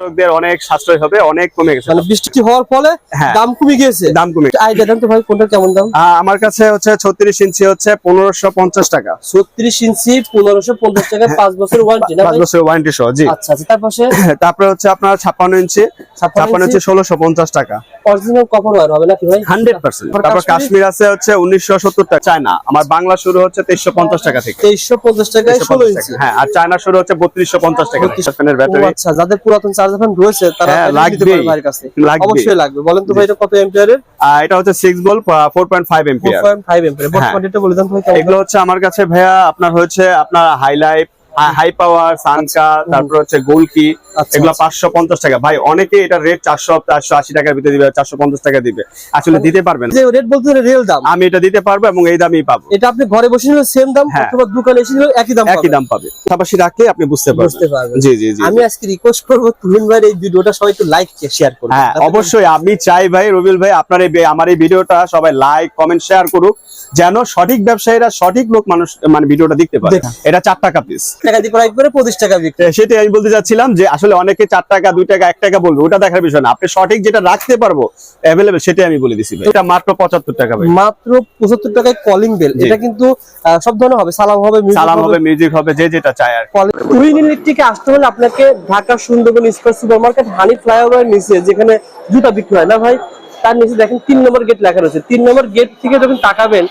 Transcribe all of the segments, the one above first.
কৃষকদের অনেক সাশ্রয় হবে অনেক কমে গেছে। মানে বৃষ্টি হওয়ার ফলে হ্যাঁ। দাম কমে গিয়েছে। দাম কমে। আইডিয়া তো ভাই কোনটা কেমন দাম? আমার কাছে হচ্ছে ছত্রিশ ইঞ্চি হচ্ছে পনেরোশো পঞ্চাশ টাকা। ছত্রিশ ইঞ্চি পনেরোশো পঞ্চাশ টাকা পাঁচ বছর ওয়ারেন্টি না বছর ওয়ারেন্টি সহ জি। আচ্ছা আচ্ছা তার তারপরে হচ্ছে আপনার ছাপ্পান্ন ইঞ্চি। ছাপ্পান্ন ইঞ্চি ষোলোশো পঞ্চাশ টাকা। অরিজিনাল কপার ওয়ার হবে নাকি ভাই? Hundred percent. তারপর তারপর কাশ্মীর? আছে হচ্ছে উনিশশো সত্তর টাকা। চায়না। আমার বাংলা শুরু হচ্ছে তেইশশো পঞ্চাশ টাকা থেকে। তেইশশো পঞ্চাশ টাকায় ষোলো 350 ইঞ্চি। হ্যাঁ আর চায়না শুরু হচ্ছে বত্রিশশো পঞ্চাশ টাকা ফ্যানের ব্যাটারি আচ্ছা যাদের পুরাতন চার্জার ফ্যান রয়েছে তারা হ্যাঁ, ভাইয়ের কাছে। লাগবে। অবশ্যই লাগবে। বলেন তো ভাই এটা কত এম্পিয়ারের এটা হচ্ছে সিক্স বল four point five ampere 4.5 ampere বর্তমানে এটা বলে দেন ভাই এগুলো হচ্ছে আমার কাছে ভাইয়া আপনার হচ্ছে আপনার হাইলাইট হাই পাওয়ার সানকা তারপর হচ্ছে গোলকি আচ্ছা, এগুলো আচ্ছা। পাঁচশো পঞ্চাশ টাকা। ভাই অনেকে এটা রেট চারশো চারশো আশি টাকার ভিতরে দিবে চারশো পঞ্চাশ টাকা দিবে। আসলে দিতে পারবেন। যে রেট বলতে রিয়েল দাম। আমি এটা দিতে পারব এবং এই দামই পাবো। এটা আপনি ঘরে বসে নিলে সেম দাম হ্যাঁ। অথবা দোকানে এসে নিলে একই দাম একই দাম পাবে। পাশাপাশি রাখলে আপনি বুঝতে বুঝতে পারবেন। পারবেন জি জি জি। আমি আজকে রিকোয়েস্ট করব তুহিন ভাইয়ের এই ভিডিওটা সবাই একটু লাইক শেয়ার করুন। হ্যাঁ অবশ্যই আমি চাই ভাই রবিল ভাই আপনার এই আমার এই ভিডিওটা সবাই লাইক কমেন্ট শেয়ার করুক যেন সঠিক ব্যবসায়ীরা সঠিক লোক মানুষ মানে ভিডিওটা দেখতে পারে। এটা চার টাকা পিস টাকা দিয়ে ক্রয় করে পঁচিশ টাকা বিক্রি। সেটাই আমি বলতে চাচ্ছিলাম যে আসলে অনেকে চার টাকা দুই টাকা এক টাকা বলবে ওটা দেখার বিষয় না। আপনি সঠিক যেটা রাখতে পারব অ্যাভেলেবেল সেটাই আমি বলে দিছি। এটা মাত্র পঁচাত্তর টাকা মাত্র পঁচাত্তর টাকায় কলিং বেল এটা কিন্তু সব ধরনের হবে। সালাম হবে সালাম হবে। মিউজিক হবে যে যেটা চায় আর ইলেকট্রিকে আসতে হলে আপনাকে Dhaka Sundarban square super market হানি ফ্লাইওভার নিচে যেখানে জুতা বিক্রি হয়। না ভাই? তার নিচে দেখেন তিন নম্বর গেট লেখা রয়েছে। তিন নম্বর গেট থেকে যখন তাকাবেন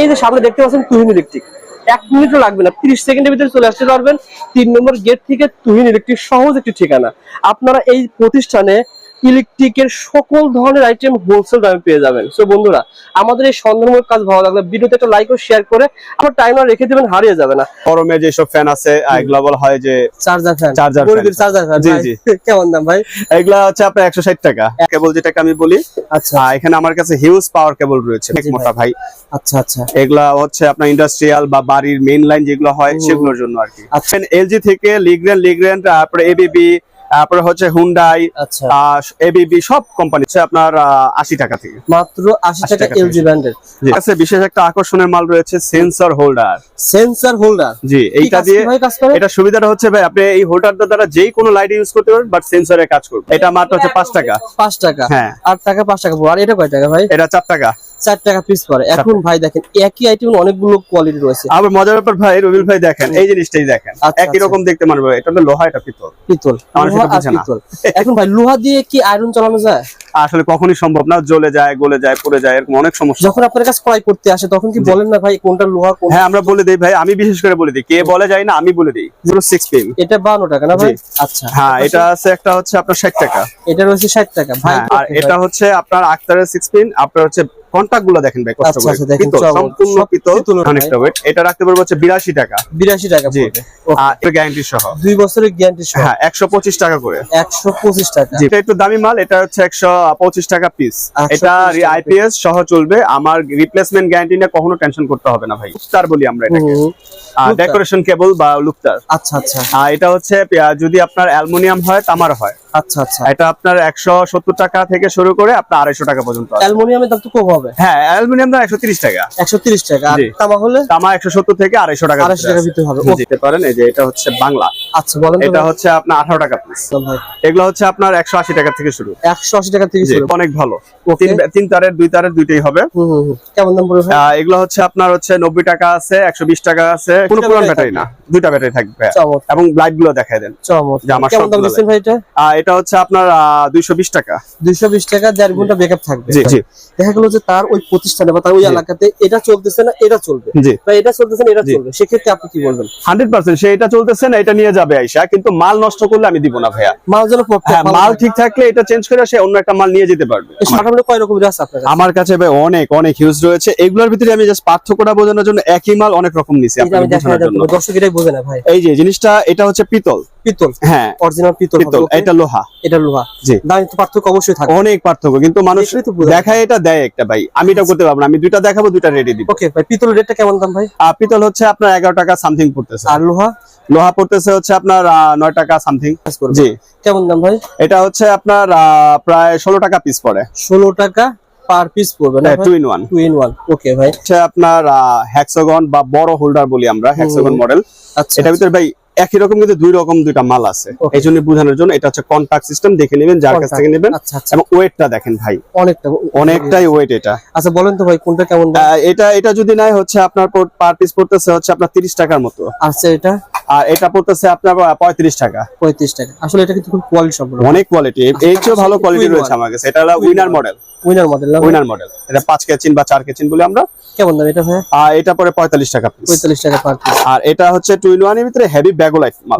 এই যে সামনে দেখতে পাচ্ছেন তুহিন ইলেকট্রিক এক মিনিটও লাগবে না, তিরিশ সেকেন্ডের ভিতরে চলে আসতে পারবেন। তিন নম্বর গেট থেকে তুহিন ইলেকট্রিক সহজ একটি ঠিকানা। আপনারা এই প্রতিষ্ঠানে ইলেকট্রিকের সকল ধরনের আইটেম হোলসেল দামে পেয়ে যাবেন। সো বন্ধুরা আমাদের এই সন্ধানমূলক কাজ ভালো লাগলে ভিডিওতে একটা লাইক ও শেয়ার করে আমার টাইমার রেখে দেবেন হারিয়ে যাবে না। গরমে যেসব ফ্যান আছে এগুলো বলা হয় যে charger fan Charger fan। Charger fan জি, জি। কেমন দাম ভাই? এগুলা হচ্ছে আপনার একশো ষাট টাকা। কেবল যেটাকে আমি বলি আচ্ছা। এখানে আমার কাছে হিউজ পাওয়ার কেবল রয়েছে জি মোটা ভাই। আচ্ছা আচ্ছা। এগুলা হচ্ছে আপনার ইন্ডাস্ট্রিয়াল বা বাড়ির মেইন লাইন যেগুলো হয় সেগুলোর জন্য আর কি। আচ্ছা। এলজি থেকে লিগ্রেন লিগ্রেন তারপরে এবিবি তারপরে হচ্ছে হুন্ডাই আচ্ছা। এবিবি সব কোম্পানি হচ্ছে আপনার আশি টাকা থেকে। মাত্র আশি টাকা এলজি ব্র্যান্ডের আছে বিশেষ একটা আকর্ষণের মাল রয়েছে সেন্সর হোল্ডার সেন্সর হোল্ডার জি এইটা দিয়ে এটা সুবিধাটা হচ্ছে ভাই আপনি এই হোল্ডারটা দ্বারা যেই কোনো লাইট ইউজ করতে পারবেন বাট সেন্সরে কাজ করবে। এটা মাত্র হচ্ছে পাঁচ টাকা। পাঁচ টাকা। হ্যাঁ। আট টাকা পাঁচ টাকা আর এটা কয় টাকা ভাই? এটা চার টাকা। চার টাকা পিস পড়ে এখন ভাই দেখেন একই আইটেম অনেকগুলো কোয়ালিটি রয়েছে। আবার মজার ব্যাপার ভাই রবিল ভাই দেখেন এই জিনিসটাই দেখেন। আচ্ছা, একই আচ্ছা। রকম দেখতে মানবে এটা হলো লোহা এটা পিতল। পিতল। পিতল। এখন ভাই লোহা দিয়ে কি আয়রন চালানো যায়? আসলে কখনই সম্ভব না জ্বলে যায় গলে যায় পড়ে যায় এরকম অনেক সমস্যা। যখন আপনার কাছে ক্রয় করতে আসে তখন কি বলেন না ভাই কোনটা লোহা কোনটা হ্যাঁ আমরা বলে দিই ভাই আমি বিশেষ করে বলে দিই কে বলে যায় না আমি বলে দিই। জিরো সিক্স পিন এটা বান্ন টাকা না ভাই? আচ্ছা। হ্যাঁ এটা আছে একটা হচ্ছে আপনার ষাট টাকা। এটা রয়েছে ষাট টাকা। ভাই হ্যাঁ, আর এটা হচ্ছে আপনার আক্তারের সিক্স পিন আপনার হচ্ছে কন্টাক্টগুলো দেখেন ভাই কষ্ট আচ্ছা, করে। আচ্ছা, পিতল সম্পূর্ণ পিতল। অনেকটা ওয়েট এটা রাখতে পারব হচ্ছে বিরাশি টাকা। বিরাশি টাকা জি। এটা গ্যারান্টি সহ। দুই বছরের গ্যারান্টি সহ। হ্যাঁ একশো পঁচিশ টাকা করে। একশো পঁচিশ টাকা। এটা একটু দামি মাল এটা হচ্ছে একশো পঁচিশ টাকা পিস এটা আইপিএস সহ চলবে। আমার রিপ্লেসমেন্ট গ্যারান্টি নিয়ে কখনো টেনশন করতে হবে না ভাই। তার বলি আমরা এটাকে। ডেকোরেশন কেবল বা লুকটার আচ্ছা আচ্ছা। আর এটা হচ্ছে যদি আপনার অ্যালুমিনিয়াম হয় তামার হয়। আচ্ছা আচ্ছা। এটা আপনার একশো সত্তর টাকা থেকে শুরু করে আপনার আড়াইশো টাকা পর্যন্ত অ্যালমোনিয়ামের দাম তো কম হবে। হ্যাঁ অ্যালুমিনিয়াম দাম একশো তিরিশ টাকা। একশো তিরিশ টাকা। আর তামা হলে? তামা একশো সত্তর থেকে আড়াইশো টাকা আড়াইশো টাকা ভিতরে হবে। পারেন এই যে এটা হচ্ছে বাংলা। আচ্ছা বলেন এটা হচ্ছে আপনার টাকা পিস এগুলো হচ্ছে আপনার একশো আশি টাকা থেকে শুরু। একশো আশি টাকা থেকে শুরু। অনেক ভালো। তিন তিন তারের দুই তারের দুইটাই হবে। হুম, হুম, হুম। কেমন দাম পড়বে আহ, এগুলো হচ্ছে আপনার হচ্ছে নব্বই টাকা আছে একশো বিশ টাকা আছে। কোনো পুরান ব্যাটারি না। দুইটা ব্যাটারি থাকবে। এবং লাইটগুলো দেখাই দেন আমার কেমন দাম দিচ্ছেন ভাই এটা? এটা হচ্ছে আপনার দুইশো বিশ টাকা। দুইশো বিশ টাকা দেড় ঘণ্টা ব্যাকআপ থাকবে। জি জি। দেখা গেল যে তার ওই প্রতিষ্ঠানে বা তার ওই এলাকাতে এটা চলতেছে না এটা চলবে। বা এটা চলতেছে না এটা চলবে। সেক্ষেত্রে আপনি কি বলবেন? হান্ড্রেড পার্সেন্ট সে এটা চলতেছে না এটা নিয়ে যাবে। আইসা কিন্তু মাল নষ্ট করলে আমি দিব না ভাইয়া। মাল যেন হ্যাঁ মাল ঠিক থাকলে এটা চেঞ্জ করে সে অন্য একটা মাল নিয়ে যেতে পারবে। কয় রকমের আছে আপনার আমার কাছে ভাই অনেক অনেক হিউজ রয়েছে। এগুলোর ভিতরে আমি জাস্ট পার্থক্যটা বোঝানোর জন্য একই মাল অনেক রকম নিছি আপনাদের বোঝানোর জন্য। দর্শক এটাই বোঝে না ভাই। এই যে জিনিসটা এটা হচ্ছে পিতল। পিতল। হ্যাঁ। অরিজিনাল পিতল পিতল এটা লোহা। এটা লোহা। জি। দাম একটু পার্থক্য অবশ্যই থাকে অনেক পার্থক্য কিন্তু মানুষ দেখায় এটা দেয় একটা ভাই। আমি এটা করতে পারব না আমি দুইটা দেখাবো দুইটা রেডি দিব। ওকে ভাই রেটটা কেমন দাম ভাই? পিতল হচ্ছে আপনার এগারো টাকা সামথিং পড়তেছে। আর লোহা? লোহা পড়তেছে হচ্ছে আপনার টাকা সামথিং জি। কেমন দাম ভাই? এটা হচ্ছে আপনার প্রায় ষোলো টাকা পিস পড়ে। ষোলো টাকা পার পিস পড়বে না two in one two in one okay ভাই। আপনার হ্যাক্সাগন বা বড় হোল্ডার বলি আমরা হ্যাক্সাগন মডেল আচ্ছা এটা ভিতরে ভাই একই রকম কিন্তু দুই রকম দুইটা মাল আছে। এই জন্য বোঝানোর জন্য এটা হচ্ছে কন্টাক্ট সিস্টেম দেখে নেবেন যার কাছ। থেকে নেবেন আচ্ছা আচ্ছা। এবং ওয়েটটা দেখেন ভাই। অনেকটা অনেকটাই ওয়েট এটা। আচ্ছা বলেন তো ভাই কোনটা কেমন? এটা এটা যদি নাই হচ্ছে আপনার পার পিস পড়তেছে হচ্ছে আপনার তিরিশ টাকার মতো। আচ্ছা এটা? আর এটা পড়তেছে আপনার পঁয়ত্রিশ টাকা। পঁয়ত্রিশ টাকা। আসলে এটা কিন্তু কোয়ালিটি সম্পূর্ণ। অনেক কোয়ালিটি এই চেয়ে ভালো কোয়ালিটি রয়েছে আমার কাছে। এটা হলো winner model winner model winner model এটা পাঁচ কেচিন বা চার কেচিন বলে আমরা কেমন দাম এটা ভাই আর এটা পরে পঁয়তাল্লিশ টাকা পিস পঁয়তাল্লিশ টাকা পার পিস আর এটা হচ্ছে টুইল ওয়ানের ভিতরে হেভি ব্যাগোলাইট মাল।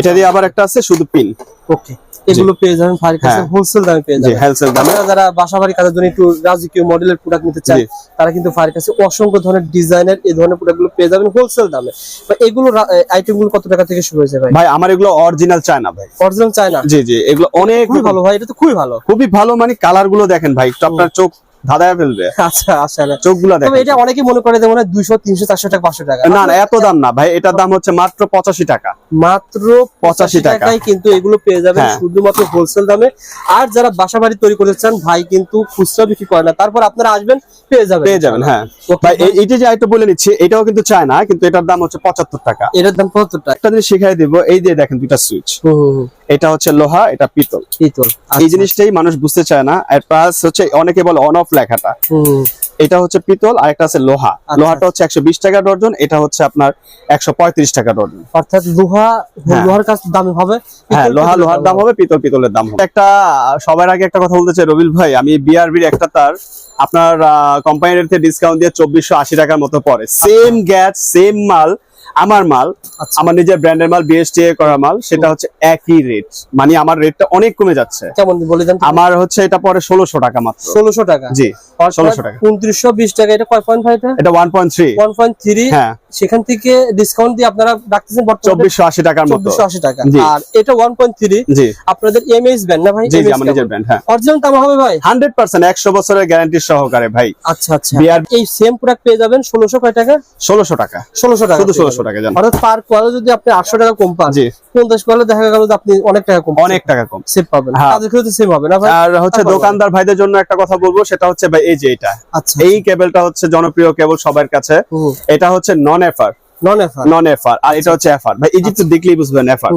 এটা দিয়ে আবার একটা আছে শুধু পিন ওকে এগুলো পেয়ে যাবেন ফায়ার কাছে। হোলসেল দামে পেয়ে যাবেন। হেলসেল দামে। যারা বাসা বাড়ি কাজের জন্য একটু রাজকীয় মডেলের প্রোডাক্ট নিতে জি। তারা কিন্তু ফায়ার কাছে অসংখ্য ধরনের ডিজাইনের এই ধরনের প্রোডাক্টগুলো পেয়ে যাবেন হোলসেল দামে। বা এগুলো আইটেমগুলো কত টাকা থেকে শুরু হয়েছে ভাই? ভাই আমার এগুলো অরিজিনাল চায় না ভাই। অরিজিনাল চায়না জি জি এগুলো অনেক ভালো ভাই এটা তো খুবই ভালো। খুবই ভালো মানে কালারগুলো দেখেন ভাই একটু আপনার চোখ ধাঁধায় ফেলবে। আচ্ছা আচ্ছা চোখগুলো এটা মনে করে যে মনে হয় দুইশো তিনশো চারশো টাকা পাঁচশো টাকা। না না এত দাম না। ভাই এটার দাম হচ্ছে মাত্র পঁচাশি টাকা। মাত্র 85 টাকায় কিন্তু এগুলো পেয়ে যাবেন। শুধুমাত্র হোলসেল দামে। আর যারা বাসা বাড়ি তৈরি করতে চান ভাই কিন্তু খুচরা বিক্রি করে না। তারপর আপনারা আসবেন পেয়ে যাবেন। পেয়ে যাবেন হ্যাঁ। ভাই। এইটা যে আইটা বলে নিচ্ছি এটাও কিন্তু চায় না কিন্তু এটার দাম হচ্ছে পঁচাত্তর টাকা। এটার দাম কত টাকা। একটা জিনিস শিখাই দিব এই যে দেখেন দুইটা সুইচ। এটা হচ্ছে লোহা এটা পিতল। পিতল এই আচ্ছা। জিনিসটাই মানুষ বুঝতে চায় না। আর প্লাস হচ্ছে অনেকে বলে অন অফ লেখাটা। এটা হচ্ছে পিতল আর একটা আছে লোহা। আচ্ছা। লোহাটা হচ্ছে একশো বিশ টাকা ডর্জন এটা হচ্ছে আপনার একশো পঁয়ত্রিশ টাকা ডর্জন অর্থাৎ লোহা হ্যাঁ। লোহার কাছ দাম হবে? হ্যাঁ লোহা লোহার দাম হবে পিতল পিতলের দাম হবে। একটা সবার আগে একটা কথা বলতে চাই রবিল ভাই আমি বিআরবির একটা তার আপনার কোম্পানির ডিসকাউন্ট দিয়ে চব্বিশশো আশি টাকার মতো পড়ে। সেম গ্যাস সেম মাল আমার মাল আচ্ছা। আমার নিজের ব্র্যান্ডের মাল বিএসটিএ করা মাল সেটা হচ্ছে একই রেট মানে আমার রেটটা অনেক কমে যাচ্ছে। কেমন বলে দেন আমার হচ্ছে এটা পরে 1600 টাকা মাত্র। 1600 টাকা? জি 1600 টাকা। 2920 টাকা এটা কয় পয়েন্ট ভাই এটা? এটা 1.3 1.3 হ্যাঁ। সেখান থেকে ডিসকাউন্ট দিয়ে আপনারা রাখতেছেন বর্তমানে? 2480 টাকার মতো। 2480 টাকা। আর এটা 1.3 জি। আপনাদের এমএস ব্র্যান্ড না ভাই? জি আমার নিজের ব্র্যান্ড হ্যাঁ। অরিজিনাল দাম হবে ভাই? 100% 100 বছরের গ্যারান্টি সহকারে ভাই। আচ্ছা আচ্ছা। এই সেম প্রোডাক্ট পেয়ে যাবেন 1600 কয় টাকা? 1600 টাকা। 1600 টাকা শুধু 1600 হ্যাঁ। দোকানদার ভাইদের জন্য একটা কথা বলব সেটা হচ্ছে ভাই এই যে এটা। এই কেবলটা হচ্ছে জনপ্রিয় কেবল সবার কাছে। এটা হচ্ছে নন এফার নন এফার নন এফার আর এটা হচ্ছে এফার ভাই ইজিপ্ট দেখলেই বুঝবেন এফার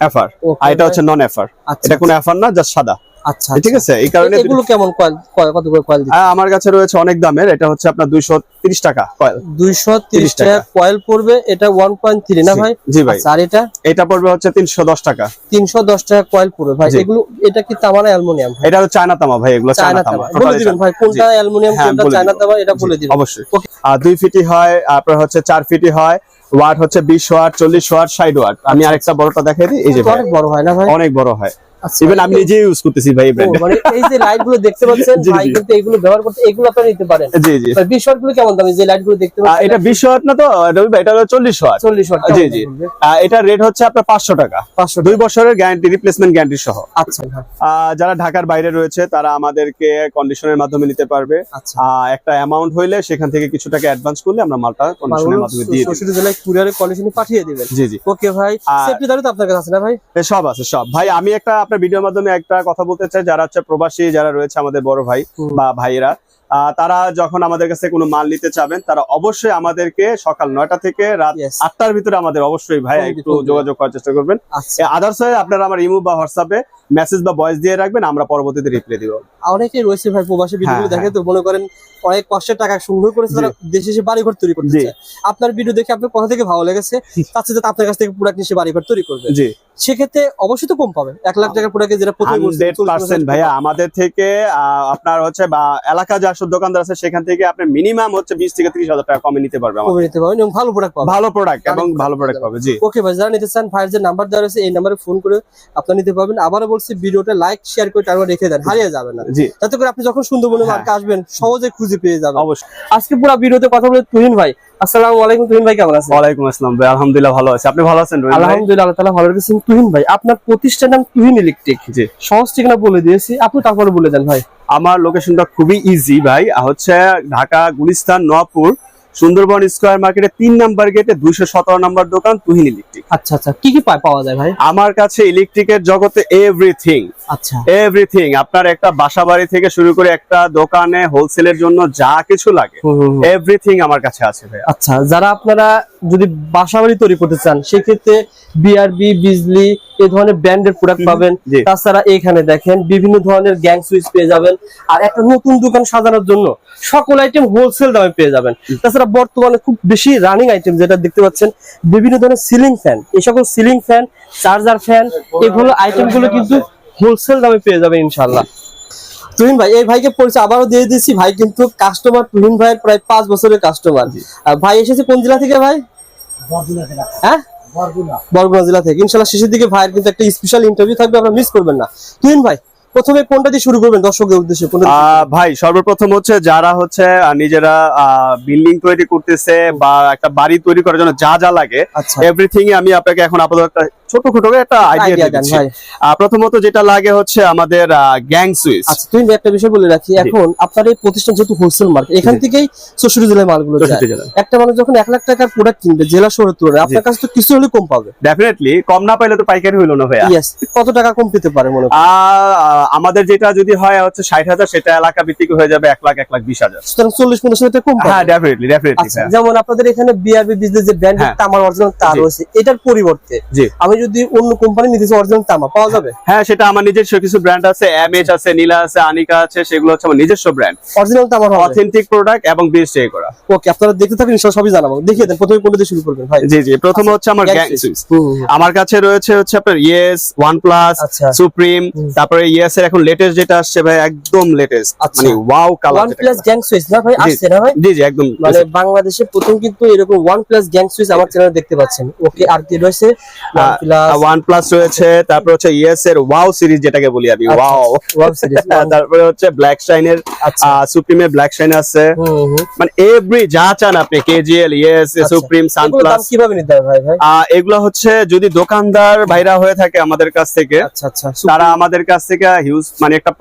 এফার আর এটা হচ্ছে নন এফার এটা কোনো এফার না জাস্ট সাদা। আচ্ছা ঠিক আছে? এই কারণে এগুলো কেমন কয়েল কত করে কয়েল আহ, আমার কাছে রয়েছে অনেক দামের এটা হচ্ছে আপনার দুইশো তিরিশ টাকা কয়েল। দুইশো তিরিশ টাকা। টাকা কয়েল পড়বে এটা ওয়ান পয়েন্ট থ্রি না ভাই? জি ভাই। আচ্ছা, আর এটা? এটা পড়বে হচ্ছে তিনশো দশ টাকা। তিনশো দশ টাকা কয়েল পড়বে ভাই। এগুলো এটা কি তামা না অ্যালুমিনিয়াম এটা হচ্ছে চায়না তামা ভাই এগুলো চায়না তামা। বলে দিবেন ভাই কোনটা অ্যালুমিনিয়াম হ্যাঁ, কোনটা চায়না তামা এটা বলে দিবেন। অবশ্যই। আর দুই ফিটি হয় তারপর হচ্ছে চার ফিটি হয় ওয়াট হচ্ছে বিশ ওয়াট চল্লিশ ওয়াট ষাট ওয়াট। আমি আরেকটা বড়টা দেখাই দিই এই যে অনেক বড় হয় না ভাই? অনেক বড় হয়। আচ্ছা, ইভেন আমি নিজে ইউজ করতেছি ভাই মানে এই যে লাইটগুলো দেখতে পাচ্ছেন ভাই কিন্তু এগুলো ব্যবহার করতে এগুলো আপনারা নিতে পারেন। জি জি। বিশ ওয়াটগুলো কেমন দামি যে লাইটগুলো দেখতে পাচ্ছেন? এটা বিশ ওয়াট না তো? রবি ভাই এটা হলো চল্লিশ ওয়াট চল্লিশ ওয়াট জি জি। এটার রেট হচ্ছে আপনার পাঁচশো টাকা। পাঁচশো দুই বছরের গ্যারান্টি রিপ্লেসমেন্ট গ্যারান্টি সহ। আচ্ছা হ্যাঁ, যারা ঢাকার বাইরে রয়েছে তারা আমাদেরকে কন্ডিশনের মাধ্যমে নিতে পারবে। আচ্ছা। একটা অ্যামাউন্ট হইলে সেখান থেকে কিছু টাকা অ্যাডভান্স করলে আমরা মালটা কন্ডিশনের মাধ্যমে দিয়ে দিই। জেলায় কন্ডিশনে পাঠিয়ে দিবেন। জি জি। ওকে ভাই। সেফটি দাঁড়িয়ে তো আপনার কাছে আছে না ভাই? সব আছে সব। ভাই আমি একটা আপনার ভিডিওর মাধ্যমে একটা কথা বলতে চাই যারা হচ্ছে প্রবাসী যারা রয়েছে আমাদের বড় ভাই বা ভাইয়েরা। তারা যখন আমাদের কাছে কোনো মাল নিতে চাবেন তারা অবশ্যই আমাদেরকে সকাল নয়টা থেকে রাত. আটটার ভিতরে আমাদের অবশ্যই ভাই একটু যোগাযোগ করার চেষ্টা করবেন। আচ্ছা। আদার্স হয়ে আপনারা আমার ইমো বা হোয়াটসঅ্যাপে মেসেজ বা ভয়েস দিয়ে রাখবেন আমরা পরবর্তীতে রিপ্লাই দিব। অনেকেই রয়েছে ভাই প্রবাসী ভিডিওগুলো হ্যাঁ, দেখে তো মনে করেন অনেক কষ্টের টাকা সংগ্রহ করেছে তারা দেশে এসে বাড়ি ঘর তৈরি করতে আপনার ভিডিও দেখে আপনার কথা থেকে ভালো লেগেছে তার সাথে আপনার কাছ থেকে প্রোডাক্ট নিয়ে বাড়ি ঘর তৈরি করবে। জি। সেক্ষেত্রে অবশ্যই তো কম পাবেন এক লাখ টাকার প্রোডাক্টে যেটা প্রথমে বলছি, হান্ড্রেড 40% পার্সেন্ট ভাইয়া আমাদের থেকে আহ, আপনার হচ্ছে বা এলাকা যে আসল দোকানদার আছে সেখান থেকে আপনি মিনিমাম হচ্ছে বিশ থেকে ত্রিশ হাজার টাকা কমে নিতে পারবে কমে নিতে পারবেন এবং ভালো প্রোডাক্ট পাবেন। ভালো প্রোডাক্ট এবং ভালো প্রোডাক্ট পাবে জি। ওকে ভাই যারা নিতে চান ভাইয়ের যে নাম্বার দেওয়া রয়েছে এই নাম্বারে ফোন করে আপনারা নিতে পারবেন। আবারও বলছি ভিডিওটা লাইক শেয়ার করে টাইমার রেখে দেন হারিয়ে যাবে না। জি। যাতে করে আপনি যখন সুন্দরবনে হ্যাঁ। মার্কে আসবেন সহজে খুঁজে পেয়ে যাবেন। অবশ্যই। আজকে পুরো ভিডিওতে কথা বলে তুহিন ভাই। আসসালামু আলাইকুম তুহিন ভাই কেমন আছেন? ওয়ালাইকুম আসসালাম ভাই আলহামদুলিল্লাহ ভালো আছে। আপনি ভালো আছেন আলহামদুলিল্লাহ আল্লাহ তাআলা ভালো রেখেছেন। তুহিন ভাই আপনার প্রতিষ্ঠান নাম তুহিন ইলেকট্রিক জি। সহজ ঠিকানা বলে দিয়েছি। আপনি তারপরে বলে দেন ভাই। আমার লোকেশনটা খুবই ইজি ভাই। হচ্ছে ঢাকা গুলিস্তান নওয়াপুর সুন্দরবন স্কোয়ার মার্কেটে তিন নাম্বার গেটে দুইশো সতেরো নাম্বার দোকান তুহিন ইলেকট্রিক। আচ্ছা আচ্ছা। কি কি পাওয়া যায় ভাই? আমার কাছে ইলেকট্রিকের জগতে এভরিথিং আচ্ছা। এভরিথিং আপনার একটা বাসা বাড়ি থেকে শুরু করে একটা দোকানে হোলসেলের জন্য যা কিছু লাগে। এভরিথিং আমার কাছে আছে ভাইয়া। আচ্ছা যারা আপনারা যদি বাসা বাড়ি তৈরি করতে চান সেক্ষেত্রে বিআরবি বিজলি এই ধরনের ব্র্যান্ডের প্রোডাক্ট পাবেন। তাছাড়া এখানে দেখেন বিভিন্ন ধরনের গ্যাং সুইচ পেয়ে যাবেন। আর একটা নতুন দোকান সাজানোর জন্য সকল আইটেম হোলসেল দামে পেয়ে যাবেন। তাছাড়া বর্তমানে খুব বেশি রানিং আইটেম যেটা দেখতে পাচ্ছেন বিভিন্ন ধরনের সিলিং ফ্যান এই সকল সিলিং ফ্যান চার্জার ফ্যান এগুলো আইটেমগুলো কিন্তু হোলসেল দামে পেয়ে যাবেন ইনশাল্লাহ তুহিন ভাই এই ভাইকে পরিচয় আবারও দিয়ে দিচ্ছি ভাই কিন্তু কাস্টমার তুহিন ভাইয়ের প্রায় পাঁচ বছরের কাস্টমার ভাই এসেছে কোন জেলা থেকে ভাই? হ্যাঁ? বরগুনা। জেলা থেকে। ইনশাল্লাহ শেষের দিকে ভাইয়ের কিন্তু একটা স্পেশাল ইন্টারভিউ থাকবে আপনারা মিস করবেন না। তুহিন ভাই প্রথমে কোনটা দিয়ে শুরু করবেন দর্শকদের উদ্দেশ্যে? আহ, ভাই সর্বপ্রথম হচ্ছে যারা হচ্ছে আহ, নিজেরা বিল্ডিং তৈরি করতেছে বা একটা বাড়ি তৈরি করার জন্য যা যা লাগে আচ্ছা। এভরিথিং আমি আপনাকে এখন আপাতত একটা ছোট ছোট করে একটা আইডিয়া দিচ্ছি। ভাই। প্রথমত যেটা লাগে হচ্ছে আমাদের গ্যাং সুইচ আচ্ছা ভাই একটা বিষয় বলে রাখি এখন আপনার এই প্রতিষ্ঠান যেহেতু হোলসেল মার্কেট এখান থেকেই চৌষট্টি জেলায় মালগুলো যায়। একটা মানুষ যখন এক লাখ টাকার প্রোডাক্ট কিনবে জেলা শহরের তুলনায় আপনার কাছে তো কিছু হলে কম পাবে। ডেফিনেটলি কম না পাইলে তো পাইকারি হইল না ভাইয়া। ইয়েস কত টাকা কম পেতে পারে মনে আমাদের যেটা যদি হয় হচ্ছে ষাট হাজার সেটা এলাকা ভিত্তিক হয়ে যাবে এক লাখ এক লাখ বিশ হাজার। সুতরাং চল্লিশ পঞ্চাশ হাজার কম হ্যাঁ ডেফিনেটলি ডেফিনেটলি আচ্ছা যেমন আপনাদের এখানে বিআরবি বিজনেস যে ব্র্যান্ডের হ্যাঁ। তামার অরিজিনাল তার। রয়েছে এটার পরিবর্তে জি। আমি যদি অন্য কোম্পানি নিতে চাই অরিজিনাল তামা পাওয়া যাবে? হ্যাঁ সেটা আমার নিজস্ব কিছু ব্র্যান্ড আছে এমএচ আছে নীলা আছে আনিকা আছে সেগুলো হচ্ছে আমার নিজস্ব ব্র্যান্ড অরিজিনাল হবে। অথেন্টিক প্রোডাক্ট এবং বেস্ট এ করা। ওকে আপনারা দেখতে থাকেন ইনশাআল্লাহ সবই জানাব। দেখিয়ে দেন প্রথমে কোনটা দিয়ে শুরু করবেন ভাই? জি জি প্রথম হচ্ছে আমার গ্যাং। সুইচ হুম, আমার কাছে রয়েছে হচ্ছে আপনার ইয়েস ওয়ান প্লাস সুপ্রিম তারপরে ইয়েস এর এখন লেটেস্ট যেটা আসছে ভাই একদম লেটেস্ট আচ্ছা। মানে wow colour one plus gang switch না ভাই? আসছে না ভাই? জি জি একদম মানে বাংলাদেশে প্রথম কিন্তু এরকম ওয়ান প্লাস গ্যাং সুইচ আমার চ্যানেলে দেখতে পাচ্ছেন। ওকে আর কি রয়েছে? OnePlus, রয়েছে তারপর হচ্ছে ইয়েস এর ওয়াও সিরিজ যেটাকে বলি আমি ওয়াও ওয়াও সিরিজ তারপরে হচ্ছে ব্ল্যাক শাইনের সুপ্রিমের ব্ল্যাক শাইন আছে। হুম, হুম। মানে এভরি যা চান আপনি কেজিএল ইয়েস। সুপ্রিম সানপ্লাস কীভাবে নিতে হবে ভাই ভাই? এগুলো হচ্ছে যদি দোকানদার ভাইরা হয়ে থাকে আমাদের কাছ থেকে আচ্ছা আচ্ছা। তারা আমাদের কাছ থেকে হিউজ মানে একটা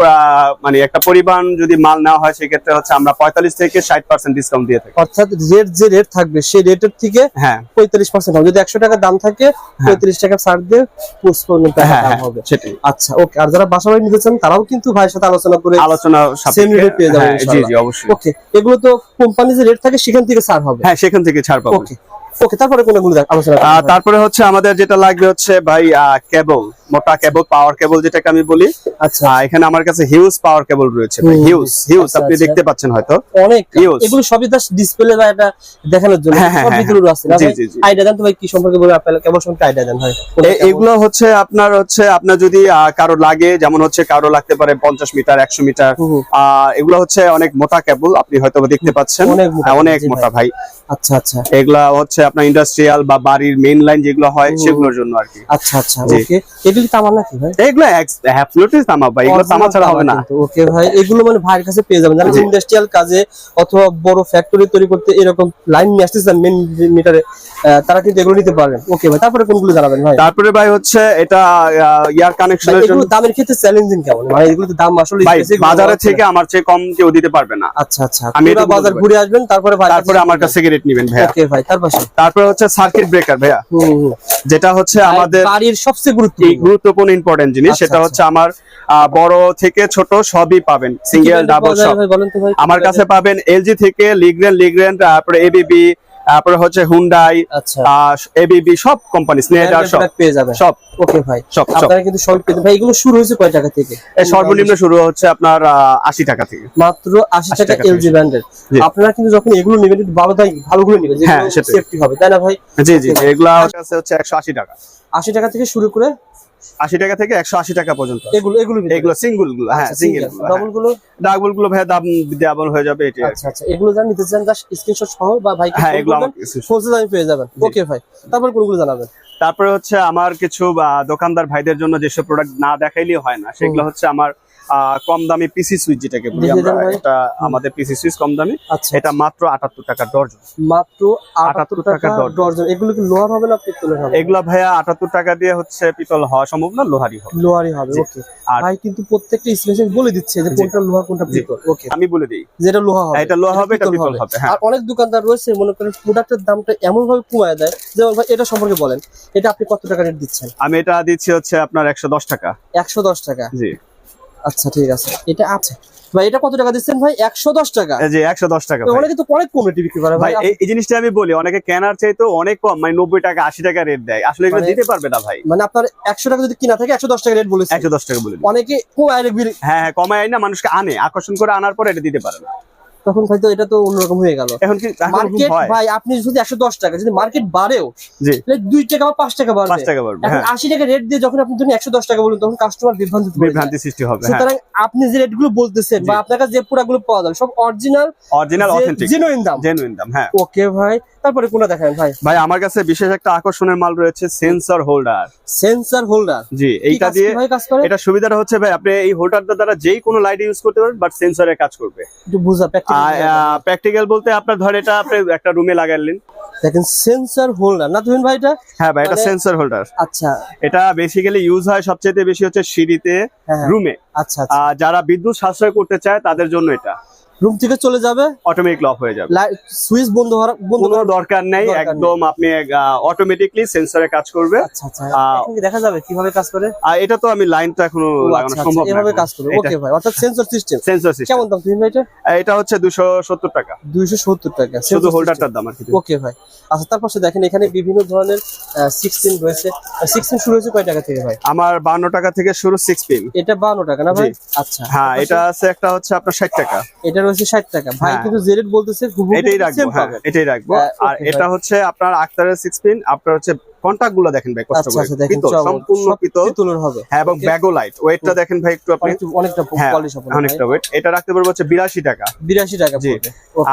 মানে একটা পরিমাণ যদি মাল নেওয়া হয় সেক্ষেত্রে হচ্ছে আমরা পঁয়তাল্লিশ থেকে ষাট পার্সেন্ট ডিসকাউন্ট দিয়ে থাকি। অর্থাৎ রেট যে রেট থাকবে সেই রেটের থেকে হ্যাঁ। পঁয়তাল্লিশ পার্সেন্ট যদি একশো টাকা দাম থাকে পঁয়ত্রিশ টাকা ছাড় দিয়ে পঁচপন্ন হ্যাঁ দাম হ্যাঁ হবে। সেটাই। আচ্ছা ওকে আর যারা বাসা বাড়ি নিতে চান তারাও কিন্তু ভাইয়ের সাথে আলোচনা করে আলোচনা পেয়ে যাবেন হ্যাঁ, জি জি অবশ্যই। ওকে এগুলো তো কোম্পানি যে রেট থাকে সেখান থেকে ছাড় হবে। হ্যাঁ সেখান থেকে ছাড় পাবো ওকে ওকে তারপরে কোনগুলো আলোচনা তারপরে হচ্ছে আমাদের যেটা লাগবে হচ্ছে ভাই কেবল মোটা কেবল পাওয়ার কেবল যেটাকে আমি বলি। আচ্ছা। এখানে আমার কাছে হিউজ পাওয়ার কেবল রয়েছে হিউজ হিউজ আচ্ছা, আপনি আচ্ছা। দেখতে পাচ্ছেন হয়তো। অনেক। Use. এগুলো সবই জাস্ট ডিসপ্লে বা এটা দেখানোর জন্য। হ্যাঁ, হ্যাঁ, সব হ্যাঁ, ভিতরে আছে জি, জি, জি। আইডিয়া দেন তো ভাই কি সম্পর্কে বলে আপনার কেবল সম্পর্কে আইডিয়া দেন এ- এগুলো হচ্ছে আপনার হচ্ছে আপনার যদি কারও লাগে যেমন হচ্ছে কারও লাগতে পারে পঞ্চাশ মিটার একশো মিটার এগুলো হচ্ছে অনেক মোটা কেবল আপনি হয়তো দেখতে পাচ্ছেন। অনেক মোটা, হ্যাঁ, ভাই। আচ্ছা আচ্ছা। এগুলা হচ্ছে আপনার ইন্ডাস্ট্রিয়াল বা বাড়ির মেইন লাইন যেগুলো হয় সেগুলোর জন্য আর কি। আচ্ছা আচ্ছা ওকে এগুলো কি আমার নাকি ভাই? এগুলো অ্যাবসলিউটলি তামা ভাই এগুলো তামা ছাড়া হবে না। ওকে ভাই। এগুলো মানে ভাইয়ের কাছে পেয়ে যাবেন। যারা জি। ইন্ডাস্ট্রিয়াল কাজে অথবা বড় ফ্যাক্টরি তৈরি করতে এরকম লাইন নিয়ে মেন মিটারে তারা কিন্তু এগুলো নিতে পারবেন ওকে ভাই তারপরে কোনগুলো জানাবেন ভাই? তারপরে ভাই হচ্ছে এটা ইয়ার ভাই, কানেকশনের জন্য দামের ক্ষেত্রে চ্যালেঞ্জিং কেমন? মানে এগুলো তো দাম আসলে ভাই বাজারে থেকে আমার চেয়ে কম কেউ দিতে পারবে না। আচ্ছা আচ্ছা। আমি বলতে বাজার ঘুরে আসবেন তারপরে ভাই তারপরে আমার কাছ থেকে রেট নেবেন ভাইয়া। ওকে ভাই তার তারপরে হচ্ছে সার্কিট ব্রেকার ভাইয়া। যেটা হচ্ছে আমাদের বাড়ির সবচেয়ে গুরুত্বপূর্ণ। গুরুত্বপূর্ণ ইম্পর্টেন্ট জিনিস আচ্ছা, সেটা আচ্ছা। হচ্ছে আমার বড় থেকে ছোট সবই পাবেন সিঙ্গেল ডাবল সব আমার কাছে পাবেন এলজি থেকে লিগ্রেন লিগ্রেন তারপরে এবিবি তারপরে হচ্ছে হুন্ডাই আচ্ছা। এবিবি সব কোম্পানি branded সব। পেয়ে যাবেন সব। ওকে ভাই। সব সব। আপনারা কিন্তু সব পেতে ভাই এগুলো শুরু হয়েছে কয় টাকা থেকে? সর্বনিম্ন শুরু হচ্ছে আপনার আশি টাকা থেকে। মাত্র আশি 80 টাকা এলজি ব্র্যান্ডের আপনারা কিন্তু যখন এগুলো নেবেন একটু ভালো দাই ভালোগুলো নেবেন হ্যাঁ, যেগুলো সেফটি হবে তাই না ভাই? জি জি এগুলা হচ্ছে একশো আশি টাকা। আশি টাকা থেকে শুরু করে আশি টাকা থেকে একশো আশি টাকা পর্যন্ত এগুলো এগুলো এগুলো সিঙ্গেলগুলো হ্যাঁ সিঙ্গেলগুলো ডবলগুলো? ডাবলগুলো ভাই দাম ডাবল হয়ে যাবে এটা আচ্ছা আচ্ছা এগুলো যা নিতে চান জাস্ট স্ক্রিনশট সহ বা ভাই হ্যাঁ এগুলো কিছু- দামে পেয়ে যাবেন। ওকে ভাই। তারপর কোনগুলো জানাবেন? তারপরে হচ্ছে আমার কিছু দোকানদার ভাইদের জন্য যেসব প্রোডাক্ট না দেখাইলেই হয় না সেগুলো হচ্ছে আমার কম দামি পিসি সুইচ যেটাকে বলি আমরা এটা আমাদের পিসি সুইচ কম দামি। আচ্ছা এটা মাত্র আটাত্তর টাকা ডর্জন। মাত্র 78 আটাত্তর টাকা ডর্জন। এগুলো কি লোহার হবে না পিতলের হবে? এগুলা ভাইয়া আটাত্তর টাকা দিয়ে হচ্ছে পিতল হওয়া সম্ভব না লোহারি হবে। লোহারই হবে ওকে। আর- ভাই কিন্তু প্রত্যেকটা স্পেশাল বলে দিচ্ছে যে। কোনটা লোহা কোনটা পিতল। ওকে। আমি বলে দিই। যেটা লোহা হবে। এটা লোহা হবে এটা পিতল হবে। হ্যাঁ। আর অনেক দোকানদার রয়েছে মনে করেন প্রোডাক্টের দামটা এমন ভাবে কমায় দেয়। যেমন ভাই এটা সম্পর্কে বলেন। এটা আপনি কত টাকা রেট দিচ্ছেন? আমি এটা দিচ্ছি হচ্ছে আপনার একশো দশ টাকা। একশো দশ টাকা। জি। আচ্ছা ঠিক আছে। এটা আছে। ভাই এটা কত টাকা দিচ্ছেন ভাই? একশো দশ টাকা। এই যে একশো দশ টাকা। অনেকে তো অনেক কমে বিক্রি করে ভাই? ভাই এই- জিনিসটা আমি বলি অনেকে কেনার চাইতো অনেক কম মানে নব্বই টাকা আশি টাকা রেট দেয়। আসলে এগুলো মানে- দিতে পারবে না ভাই। মানে আপনার একশো টাকা যদি কিনা থাকে একশো দশ টাকা রেট বলেছে। একশো দশ টাকা বলে অনেকে হ্যাঁ হ্যাঁ কমায় না মানুষকে আনে আকর্ষণ করে আনার পরে এটা দিতে পারে না। তখন হয়তো এটা তো অন্যরকম হয়ে গেল। এখন কি মার্কেট ভাই আপনি যদি একশো দশ টাকা যদি মার্কেট বাড়েও জি। তাহলে দুই টাকা বা পাঁচ টাকা পাঁচ বাড়বে টাকা বাড়বে হ্যাঁ। আশি টাকা রেট দিয়ে যখন আপনি একশো দশ টাকা বলুন তখন কাস্টমার বিভ্রান্তি বিভ্রান্তি সৃষ্টি হবে হ্যাঁ। সুতরাং আপনি যে রেটগুলো বলতেছেন বা। আপনার কাছে যে প্রোডাক্টগুলো পাওয়া যাবে সব অরিজিনাল অরিজিনাল অথেন্টিক জেনুইন দাম। জেনুইন দাম হ্যাঁ। ওকে ভাই। তারপরে কোনটা দেখেন ভাই? ভাই আমার কাছে বিশেষ একটা আকর্ষণের মাল রয়েছে সেন্সর হোল্ডার সেন্সর হোল্ডার জি এইটা দিয়ে এটা সুবিধাটা হচ্ছে ভাই আপনি এই হোল্ডারটা দ্বারা যেই কোনো লাইট ইউজ করতে পারবেন বাট সেন্সরের কাজ করবে। একটু বুঝা প্র্যাকটিক্যাল প্র্যাকটিক্যাল বলতে আপনার ধর এটা আপনি একটা রুমে লাগাইলেন দেখেন সেন্সর হোল্ডার না তুমি ভাই এটা? হ্যাঁ ভাই এটা মানে- সেন্সর হোল্ডার আচ্ছা। এটা বেসিক্যালি ইউজ হয় সবচেয়ে বেশি হচ্ছে সিঁড়িতে হ্যাঁ হ্যাঁ। রুমে আচ্ছা আচ্ছা। যারা বিদ্যুৎ সাশ্রয় করতে চায় তাদের জন্য এটা। রুম থেকে চলে যাবে। অটোমেটিক অফ হয়ে যাবে। সুইচ বন্ধ হওয়ার বন্ধ কোনো দরকার নেই। একদম আপনি অটোমেটিকলি সেন্সরে কাজ করবে। আচ্ছা আচ্ছা। দেখা যাবে? কীভাবে কাজ করে? আর এটা তো আমি লাইনটা এখনও লাগানো আচ্ছা, সম্ভব আচ্ছা, এভাবে কাজ করবে। ওকে ভাই অর্থাৎ সেন্সর সিস্টেম সেন্সর সিস্টেম কেমন দাম তুমি ভাই এটা এটা হচ্ছে দুশো সত্তর টাকা। দুইশো সত্তর টাকা। শুধু হোল্ডারটার দাম আর কি ওকে ভাই। আচ্ছা তার পাশে দেখেন এখানে বিভিন্ন ধরনের সিক্সটিন রয়েছে। সিক্সটিন শুরু হয়েছে কয় টাকা থেকে ভাই? আমার বান্ন টাকা থেকে শুরু সিক্স পিন এটা বান্ন টাকা না ভাই? আচ্ছা। হ্যাঁ এটা আছে একটা হচ্ছে আপনার ষাট টাকা। এটা রয়েছে ষাট টাকা। ভাই হ্যাঁ। কিন্তু জেরেট বলতেছে এটাই রাখব হ্যাঁ এটাই রাখব। হ্যাঁ, আর এটা হচ্ছে আপনার আক্তারের সিক্স পিন আপনার হচ্ছে কন্টাক্টগুলো দেখেন ভাই কষ্ট আচ্ছা করে। আচ্ছা পিতল, সম্পূর্ণ পিতল। পিতলের হবে। হ্যাঁ এবং ব্যাগো লাইট ওয়েটটা দেখেন ভাই একটু আপনি অনেকটা অনেকটা হ্যাঁ পলিশ হবে অনেকটা ওয়েট এটা রাখতে পারব হচ্ছে বিরাশি টাকা। বিরাশি টাকা জি।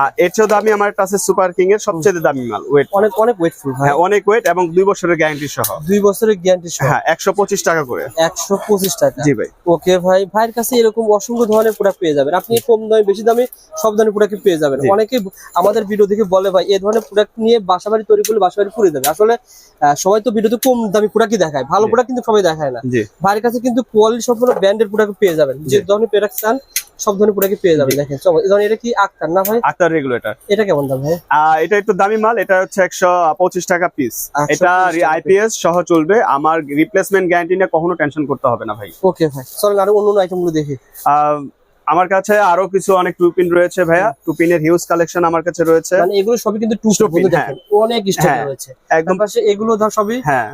আর এর চেয়েও দামি আমার কাছে সুপার কিং এর সবচেয়ে দামি মাল ওয়েট অনেক অনেক ওয়েটফুল হ্যাঁ। অনেক ওয়েট এবং দুই বছরের গ্যারান্টি সহ। দুই বছরের গ্যারান্টি সহ। হ্যাঁ একশো পঁচিশ টাকা করে। একশো পঁচিশ টাকা। জি ভাই। ওকে ভাই। ভাইয়ের কাছে এরকম অসংখ্য ধরনের প্রোডাক্ট পেয়ে যাবেন। আপনি কম দামে বেশি দামে সব ধরনের প্রোডাক্ট পেয়ে যাবেন। অনেকে আমাদের ভিডিও দেখে বলে ভাই এই ধরনের প্রোডাক্ট নিয়ে বাসাবাড়ি তৈরি করলে বাসাবাড়ি পুড়ে যাবে। আসলে সবাই তো ভিডিওতে কম দামি প্রোডাক্টই দেখায়। ভালো। প্রোডাক্ট কিন্তু সবাই দেখায় না। ভাইয়ের কাছে কিন্তু কোয়ালিটি সম্পূর্ণ ব্র্যান্ডের প্রোডাক্ট পেয়ে যাবেন। যে ধরনের প্রোডাক্ট চান সব ধরনের প্রোডাক্ট পেয়ে যাবেন। দেখেন ধরনের এটা কি আক্তার না ভাই? আক্তার রেগুলেটর এটা কেমন দাম ভাই? এটা একটু দামি মাল এটা হচ্ছে একশো পঁচিশ টাকা পিস এটা আইপিএস সহ চলবে। আমার রিপ্লেসমেন্ট গ্যারান্টি নিয়ে কখনো টেনশন করতে হবে না ভাই। ওকে ভাই চলেন আরও অন্য অন্য আইটেমগুলো দেখি। আহ, আমার কাছে আরও কিছু অনেক টুপিন রয়েছে ভাইয়া। টুপিনের হিউজ কালেকশন আমার কাছে রয়েছে। মানে এগুলো সবই কিন্তু টু স্টপ হ্যাঁ। দেখেন অনেক স্টক হ্যাঁ। রয়েছে। একদম। পাশে এগুলো ধর সবই হ্যাঁ।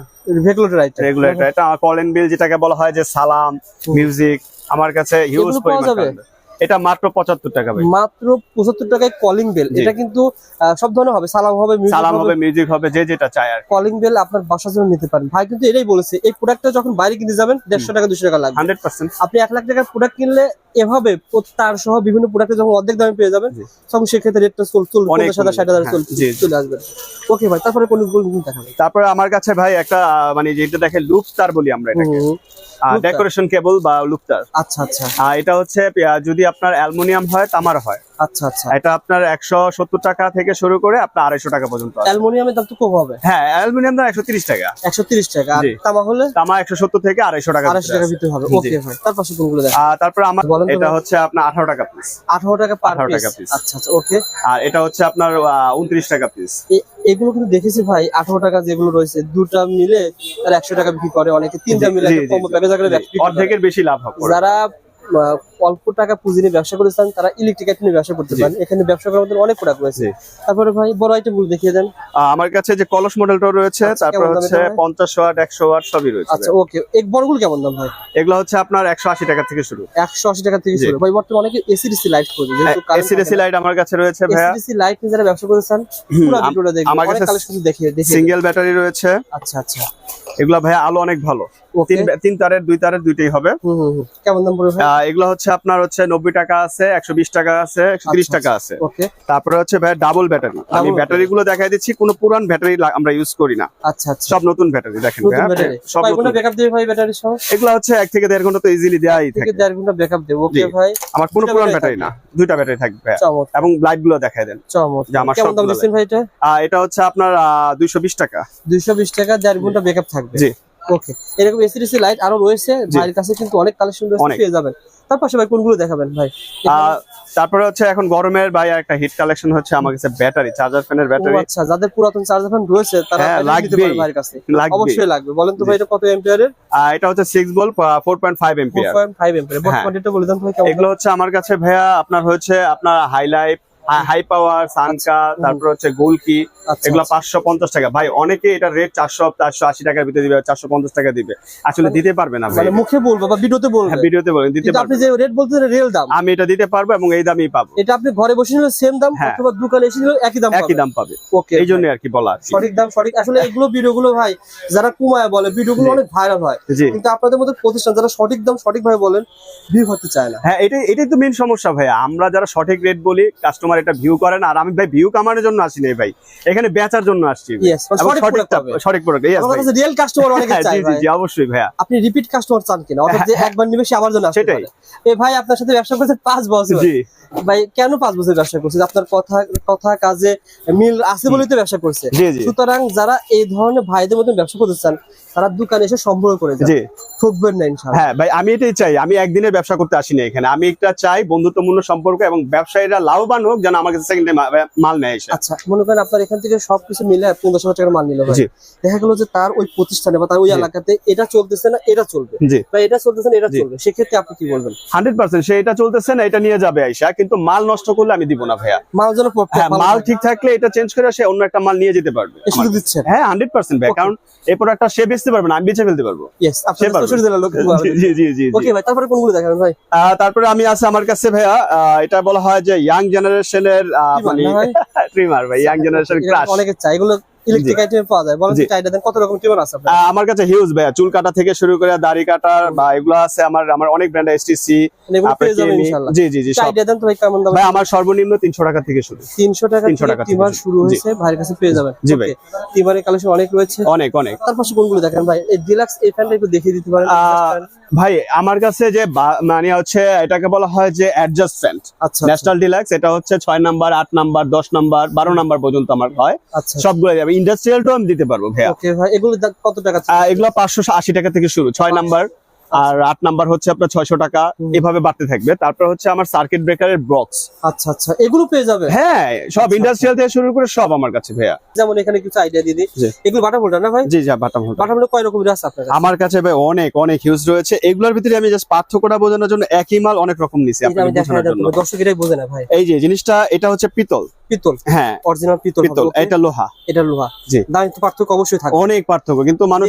রেগুলেটর আইটেম রেগুলেটর এটা কলেন বিল যেটাকে বলা হয় যে সালাম মিউজিক আমার কাছে হিউজ পরিমাণ। এটা মাত্র পঁচাত্তর টাকা মাত্র পঁচাত্তর টাকায় কলিং বেল এটা কিন্তু সব ধরনের হবে। সালাম হবে সালাম হবে। মিউজিক হবে যে যেটা চায় আর কলিং বেল আপনার বাসার জন্য নিতে পারেন। ভাই কিন্তু এটাই বলেছে এই প্রোডাক্টটা যখন বাইরে কিনতে যাবেন দেড়শো টাকা দুশো টাকা লাগবে। Hundred percent. আপনি এক লাখ টাকার প্রোডাক্ট কিনলে এভাবে তার সহ বিভিন্ন প্রোডাক্টে যখন অর্ধেক দামে পেয়ে যাবেন তখন সেক্ষেত্রে রেটটা চল চল অনেক পঞ্চাশ হাজার ষাট হাজার হ্যাঁ, চল- আসবে। ওকে ভাই তারপরে কোন দেখাবেন। তারপরে আমার কাছে ভাই একটা মানে যেটা দেখে লুপ তার বলি আমরা এটাকে। ডেকোরেশন কেবল বা লুকটার আচ্ছা আচ্ছা। এটা হচ্ছে যদি আপনার অ্যালুমিনিয়াম হয় তামার হয়। আচ্ছা আচ্ছা। এটা আপনার একশো সত্তর টাকা থেকে শুরু করে আপনার আড়াইশো টাকা পর্যন্ত অ্যালুমিনিয়ামের দাম তো কম হবে। হ্যাঁ অ্যালুমিনিয়াম দাম একশো তিরিশ টাকা। একশো তিরিশ টাকা আর তামা হলে? তামা একশো সত্তর থেকে আড়াইশো টাকা আড়াইশো টাকা ভিতরে হবে। ওকে ভাই তার পাশে কোনগুলো তারপরে আমার এটা হচ্ছে আপনার আঠারো টাকা পিস আঠারো টাকা পার 18 পিস টাকা আচ্ছা আচ্ছা ওকে আর এটা হচ্ছে আপনার উনত্রিশ টাকা পিস এগুলো কিন্তু দেখেছি ভাই আঠারো টাকা যেগুলো রয়েছে দুটা মিলে তারা একশো টাকা বিক্রি করে। অনেকে তিনটা মিলে। অর্ধেকের বেশি লাভ হবে। যারা অল্প টাকা পুঁজি নিয়ে ব্যবসা করে চান তারা ইলেকট্রিক আইটেম নিয়ে ব্যবসা করতে পারেন। এখানে ব্যবসা করার মধ্যে অনেক প্রোডাক্ট রয়েছে। তারপরে ভাই বড় আইটেমগুলো দেখিয়ে দেন। আমার কাছে যে কলস মডেলটা রয়েছে আচ্ছা, তারপর হচ্ছে এটা ভাই? পঞ্চাশ ওয়াট একশো ওয়াট সবই রয়েছে আচ্ছা ওকে এক বড়গুলো কেমন দাম ভাই? এগুলো হচ্ছে আপনার একশো আশি টাকা থেকে শুরু। একশো আশি টাকা থেকে শুরু। ভাই বর্তমানে অনেকে এসি ডিসি লাইট করে এসি ডিসি লাইট আমার কাছে রয়েছে ভাইয়া। এসি ডিসি লাইট নিয়ে যারা ব্যবসা করে চান পুরো ভিডিওটা দেখবেন। আমার কাছে কালেকশন দেখিয়ে দেখিয়ে সিঙ্গেল ব্যাটারি রয়েছে। আচ্ছা আচ্ছা। এগুলো ভাইয়া আলো অনেক ভালো। তিন তিন তারের দুই তারের দুইটাই হবে। কেমন দাম পড়বে ভাই? এগুলো হচ্ছে হচ্ছে আপনার হচ্ছে নব্বই টাকা আছে একশো বিশ টাকা আছে একশো তিরিশ আচ্ছা, টাকা আছে। তারপরে হচ্ছে ভাই ডাবল ব্যাটারি আমি ব্যাটারি গুলো দেখাই দিচ্ছি কোনো পুরান ব্যাটারি আমরা ইউজ করি না। আচ্ছা আচ্ছা। সব নতুন ব্যাটারি দেখেন সব এগুলো হচ্ছে এক থেকে দেড় ঘণ্টা তো ইজিলি দেওয়াই থাকে দেড় ঘণ্টা ব্যাকআপ দেবে। ওকে ভাই। আমার কোনো পুরান ব্যাটারি না। দুইটা ব্যাটারি থাকবে এবং লাইটগুলো দেখাই দেন। যে আমার ভাই এটা? এটা হচ্ছে আপনার দুইশো বিশ টাকা। দুইশো বিশ টাকা দেড় ঘণ্টা ব্যাকআপ থাকবে। জি। ওকে। এরকম এসিডিসি লাইট আরও রয়েছে। ভাইয়ের কাছে কিন্তু অনেক কালেকশন রয়েছে পেয়ে যাবেন। তার পাশে ভাই কোনগুলো দেখাবেন ভাই? তারপরে হচ্ছে এখন গরমের ভাই একটা হিট কালেকশন হচ্ছে আমার কাছে ব্যাটারি চার্জার ফ্যানের ব্যাটারি আচ্ছা যাদের পুরাতন চার্জার ফ্যান রয়েছে তারা লাগবে লাগবেই। পারে ভাইয়ের কাছে। লাগবে অবশ্যই লাগবে। বলেন তো ভাই এটা কত এম্পিয়ারের এটা হচ্ছে সিক্স বল four point five ampere 4.5 ampere বর্তমানে এটা বলে দেন ভাই কেমন? এগুলো হচ্ছে আমার কাছে ভাইয়া আপনার হচ্ছে আপনার হাইলাইট হাই পাওয়ার সানকা তারপর হচ্ছে গোলকি আচ্ছা, এগুলো আচ্ছা। পাঁচশো পঞ্চাশ টাকা। ভাই অনেকে এটা রেট চারশো চারশো আশি টাকার ভিতরে দিবে চারশো পঞ্চাশ টাকা দিবে। আসলে দিতে পারবে না ভাই। মানে মুখে বলব বা ভিডিওতে বলব। হ্যাঁ ভিডিওতে বলেন দিতে আপনি যে রেট বলতেছেন রিয়েল দাম। আমি এটা দিতে পারব এবং এই দামই পাবো। এটা আপনি ঘরে বসে নিলে সেম দাম হ্যাঁ। অথবা দোকানে এসে নিলে একই দাম একই দাম পাবে। ওকে এই জন্য আর কি বলা সঠিক দাম সঠিক। আসলে এগুলো ভিডিওগুলো ভাই যারা কুমায় বলে ভিডিওগুলো জি। অনেক ভাইরাল হয়। কিন্তু আপনাদের মধ্যে প্রতিষ্ঠান যারা সঠিক দাম সঠিক ভাবে বলেন ভিউ হতে চায় না। হ্যাঁ এটাই এটাই তো মেন সমস্যা ভাই আমরা যারা সঠিক রেট বলি কাস্টমার এটা ভিউ করেন আর আমি ভাই ভিউ কামানোর জন্য আসি নাই ভাই। এখানে বেচার জন্য আসছি মানে সঠিক প্রোডাক্ট রিয়েল কাস্টমার অনেকে হ্যাঁ, চাই জি জি অবশ্যই ভাইয়া। আপনি রিপিট কাস্টমার চান কিনা? অর্থাৎ যে একবার নিবে সে আবার জন্য আসতে সেটাই। এই ভাই আপনার সাথে ব্যবসা করতে পাঁচ বছর। জি। ভাই কেন পাঁচ বছর ব্যবসা করছে? আপনার কথা কথা কাজে মিল আছে বলেই তো ব্যবসা করছে। সুতরাং যারা এই ধরনের ভাইদের মতন ব্যবসা করতে চান তারা দোকানে এসে সম্পর্ক করে যান। ঠকবেন না ইনশাআল্লাহ। হ্যাঁ ভাই আমি এটাই চাই। আমি একদিনের ব্যবসা করতে আসিনি এখানে। আমি একটা চাই বন্ধুত্বপূর্ণ সম্পর্ক এবং ব্যবসায়ীরা লাভবান হোক যেন আমার কাছে সেকেন্ড মাল নেয় এসে। আচ্ছা মনে করেন আপনার এখান থেকে সবকিছু মিলে পনেরোশো টাকার মাল নিল দেখা গেল যে তার ওই প্রতিষ্ঠানে বা তার ওই এলাকাতে এটা চলতেছে না এটা চলবে। বা এটা চলতেছে না এটা চলবে। সেক্ষেত্রে আপনি কি বলবেন? হান্ড্রেড পার্সেন্ট সে এটা চলতেছে না এটা নিয়ে যাবে আইসা। কিন্তু মাল নষ্ট করলে আমি দিব না ভাইয়া। মাল যেন হ্যাঁ মাল ঠিক থাকলে এটা চেঞ্জ করে সে অন্য একটা মাল নিয়ে যেতে পারবে। হ্যাঁ হান্ড্রেড পার্সেন্ট ভাই। কারণ এই প্রোডাক্টটা সে বেচতে পারবে না আমি বেচে ফেলতে পারব। জি জি জি ভাই তারপরে কোনগুলো দেখাবেন ভাই? তারপরে আমি আছে আমার কাছে ভাইয়া এটা বলা হয় যে ইয়াং জেনারেশনের মানে ট্রিমার ভাই? ইয়াং জেনারেশন ক্রাশ অনেকে চাই এগুলো ইলেকট্রিক আইটেম পাওয়া যায়। বলেন চাইটা দেন কত রকম টিমার আছে আপনার? আমার কাছে হিউজ চুল কাটা থেকে শুরু করে দাড়ি বা এগুলো আছে আমার আমার অনেক ব্র্যান্ড এসটিসি মানে পেয়ে জি জি জি চাইটা দেন তো ভাই কেমন দাম? ভাই আমার সর্বনিম্ন তিনশো টাকা থেকে শুরু। তিনশো টাকা 300 টাকা শুরু। হয়েছে ভাইয়ের কাছে পেয়ে যাবেন। জি ভাই। টিমারের কালেকশন অনেক রয়েছে। অনেক অনেক। তারপর কোনগুলো দেখেন ভাই? এই ডিলাক্স এই ফ্যানটা একটু দেখিয়ে দিতে পারেন ভাই আমার কাছে যে মানে হচ্ছে এটাকে বলা হয় যে অ্যাডজাস্টমেন্ট আচ্ছা ন্যাশনাল ডিলাক্স এটা হচ্ছে ছয় নাম্বার আট নাম্বার দশ নাম্বার বারো নাম্বার পর্যন্ত আমার হয়। আচ্ছা সবগুলো যাবে। ইন্ডাস্ট্রিয়ালটাও আমি দিতে পারব ভাইয়া। ওকে ভাই এগুলো কত টাকা এগুলো পাঁচশো আশি টাকা থেকে শুরু ছয় নাম্বার। আর আট নাম্বার হচ্ছে আপনার ছয়শো টাকা। এভাবে বাড়তে থাকবে। তারপর হচ্ছে আমার সার্কিট ব্রেকারের বক্স আচ্ছা আচ্ছা। এগুলো পেয়ে যাবে? হ্যাঁ সব ইন্ডাস্ট্রিয়াল থেকে শুরু করে সব আমার কাছে ভাইয়া। যেমন এখানে কিছু আইডিয়া দিয়ে দিই। এগুলো বাটা ফোল্ডার না ভাই? জি যা বাটাম হল বাটা ফোল্ডার কয় রকমের আছে আপনার? আমার কাছে ভাই অনেক অনেক হিউজ রয়েছে। এগুলোর ভিতরে আমি জাস্ট পার্থক্যটা বোঝানোর জন্য একই মাল অনেক রকম নিছি এটা আমি আপনাকে বোঝানোর জন্য। দর্শক বোঝে না ভাই। এই যে জিনিসটা এটা হচ্ছে পিতল। পিতল। হ্যাঁ। অরিজিনাল পিতল পিতল এটা লোহা। এটা লোহা। জি। দাম পার্থক্য অবশ্যই থাকে অনেক পার্থক্য কিন্তু মানুষ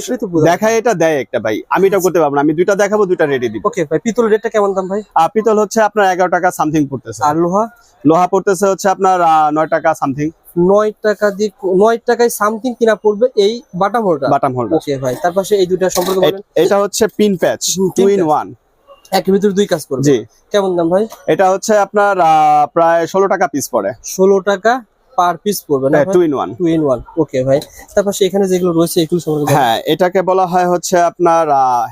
দেখায় এটা দেয় একটা ভাই। আমি এটা করতে পারব না। আমি দুইটা দেখাবো দুইটা রেডি দিব। ওকে ভাই পিতলের রেটটা কেমন দাম ভাই? পিতল হচ্ছে আপনার এগারো টাকা সামথিং পড়তেছে। আর লোহা? লোহা পড়তেছে হচ্ছে আপনার নয় টাকা সামথিং নয় টাকা দিয়ে নয় টাকায় সামথিং কিনা পড়বে এই বাটা মোলটা বাটাম হোল্ডার ওকে ভাই তার পাশে এই দুইটা সম্পর্কে এটা হচ্ছে pin patch two in one একের ভিতরে দুই কাজ করবে। জি। কেমন দাম ভাই? এটা হচ্ছে আপনার প্রায় ষোলো টাকা পিস পড়ে। ষোলো টাকা পার পিস পড়বে না two in one two in one okay ভাই। তারপর এখানে যেগুলো রয়েছে এগুলো সম্পর্কে হ্যাঁ এটাকে বলা হয় হচ্ছে আপনার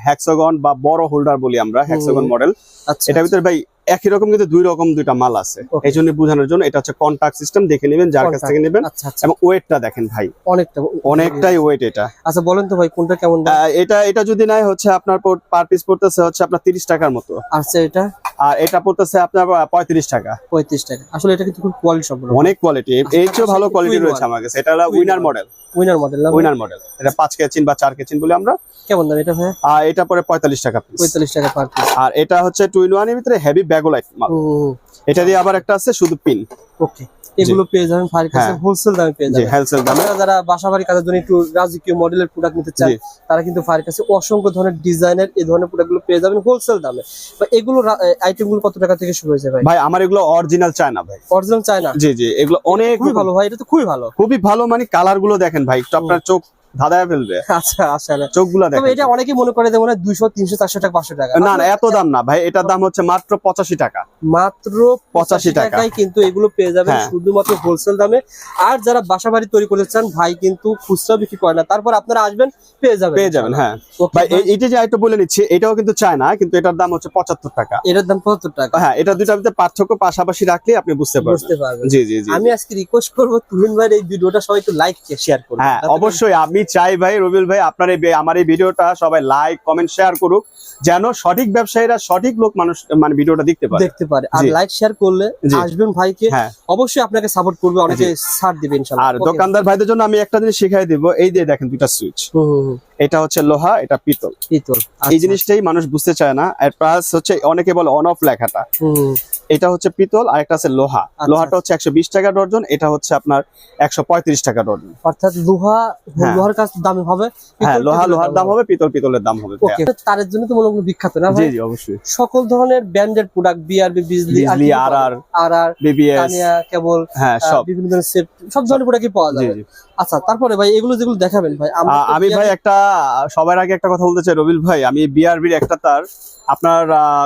হ্যাক্সাগন বা বড় হোল্ডার বলি আমরা হ্যাক্সাগন মডেল আচ্ছা এটার ভিতরে ভাই একই রকম কিন্তু দুই রকম দুইটা মাল আছে। এই জন্য বোঝানোর জন্য এটা হচ্ছে কন্টাক্ট সিস্টেম দেখে নেবেন যার কাছ। থেকে নেবেন আচ্ছা আচ্ছা। এবং ওয়েটটা দেখেন ভাই। অনেকটা। অনেকটাই ওয়েট এটা। আচ্ছা বলেন তো ভাই কোনটা কেমন এটা এটা যদি নাই হচ্ছে আপনার পার পিস পড়তেছে হচ্ছে আপনার তিরিশ টাকার মতো। আচ্ছা এটা? আর এটা পড়তেছে আপনার পঁয়ত্রিশ টাকা। পঁয়ত্রিশ টাকা। আসলে এটা কিন্তু খুব কোয়ালিটি সম্পূর্ণ। অনেক কোয়ালিটি এর চেয়েও ভালো কোয়ালিটি রয়েছে। আমার কাছে। এটা হলো winner model winner model winner model এটা পাঁচ কেচিন বা চার কেচিন বলে আমরা। কেমন দাম এটা ভাই আর এটা পরে পঁয়তাল্লিশ টাকা পঁয়তাল্লিশ টাকা পার পিস আর এটা হচ্ছে টুইন ওয়ানের ভিতরে হেভি মাল। এটা দিয়ে আবার একটা আছে শুধু পিন। ওকে এগুলো পেয়ে যাবেন ফায়ার কাছে হ্যাঁ। হোলসেল দামে পেয়ে যাবেন। হেলসেল দামে। যারা বাসা বাড়ি কাজের জন্য একটু রাজকীয় মডেলের প্রোডাক্ট নিতে চান তারা কিন্তু ফায়ার কাছে অসংখ্য ধরনের ডিজাইনের এই ধরনের পেয়ে যাবেন হোলসেল দামে। বা এগুলো কত টাকা থেকে শুরু হয়েছে ভাই? ভাই আমার এগুলো অরিজিনাল চায়না ভাই। অরিজিনাল চায়না জি জি এগুলো অনেক খুবই ভালো ভাই এটা তো খুবই ভালো। খুবই ভালো মানে কালারগুলো দেখেন ভাই আপনার চোখ ধাঁধায় ফেলবে। আচ্ছা আসলে। চোখগুলা তবে দেখেন। এটা অনেকে মনে করে যে মনে হয় দুইশো তিনশো চারশো টাকা পাঁচশো টাকা। না না এত দাম না। ভাই এটার দাম হচ্ছে মাত্র পঁচাশি টাকা। মাত্র পঁচাশি টাকা। টাকায় কিন্তু এগুলো পেয়ে যাবেন হ্যাঁ। শুধুমাত্র হোলসেল দামে। আর যারা বাসা বাড়ি তৈরি করতে চান ভাই কিন্তু খুচরা বিক্রি করে না। তারপর আপনারা আসবেন পেয়ে যাবেন। পেয়ে যাবেন হ্যাঁ। ভাই ভাই, এইটা যে একটু বলে নিচ্ছি এটাও কিন্তু চায় না কিন্তু এটার দাম হচ্ছে পঁচাত্তর টাকা। এটার দাম পঁচাত্তর টাকা। হ্যাঁ এটা দুইটার মধ্যে পার্থক্য পাশাপাশি রাখলে আপনি বুঝতে পারবেন। বুঝতে পারবেন। জি জি জি। আমি আজকে রিকোয়েস্ট করব তুহিন ভাইয়ের এই ভিডিওটা সবাই একটু লাইক শেয়ার করুন। হ্যাঁ অবশ্যই আমি চাই ভাই রবিউল ভাই আপনার এই আমার এই ভিডিওটা সবাই লাইক কমেন্ট শেয়ার করুক যেন সঠিক ব্যবসায়ীরা সঠিক লোক মানুষ মানে ভিডিওটা দেখতে পারে। দেখতে পারে। আর লাইক শেয়ার করলে। আসবেন ভাইকে। হ্যাঁ। অবশ্যই আপনাকে সাপোর্ট করবে অনেকে ছাড় দিবেন ইনশাআল্লাহ আর দোকানদার ভাইদের জন্য আমি একটা জিনিস শিখাই দিব এই দিয়ে দেখেন দুটো সুইচ এটা হচ্ছে লোহা এটা পিতল। পিতল এই আচ্ছা। জিনিসটাই মানুষ বুঝতে চায় না। আর প্লাস হচ্ছে অনেকে বলে অন অফ লেখাটা। এটা হচ্ছে পিতল আর একটা আছে লোহা। আচ্ছা। লোহাটা হচ্ছে একশো বিশ টাকা ডর্জন এটা হচ্ছে আপনার একশো পঁয়ত্রিশ টাকা ডর্জন অর্থাৎ লোহা হ্যাঁ। লোহার কাজ দাম হবে হ্যাঁ লোহা লোহার দাম হবে। পিতল পিতলের দাম হবে তারের জন্য তো হয় বিখ্যাত না জি জি অবশ্যই। সকল ধরনের ব্র্যান্ডের product BRB Bijli Bijli, RR, R R BBS cable হ্যাঁ সব। বিভিন্ন ধরনের সব ধরনের প্রোডাক্টই পাওয়া জি। আচ্ছা তারপরে ভাই এগুলো যেগুলো দেখাবেন ভাই আমি ভাই একটা সবার আগে একটা কথা বলতে চাই রবিল ভাই আমি বিআরবির একটা তার আপনার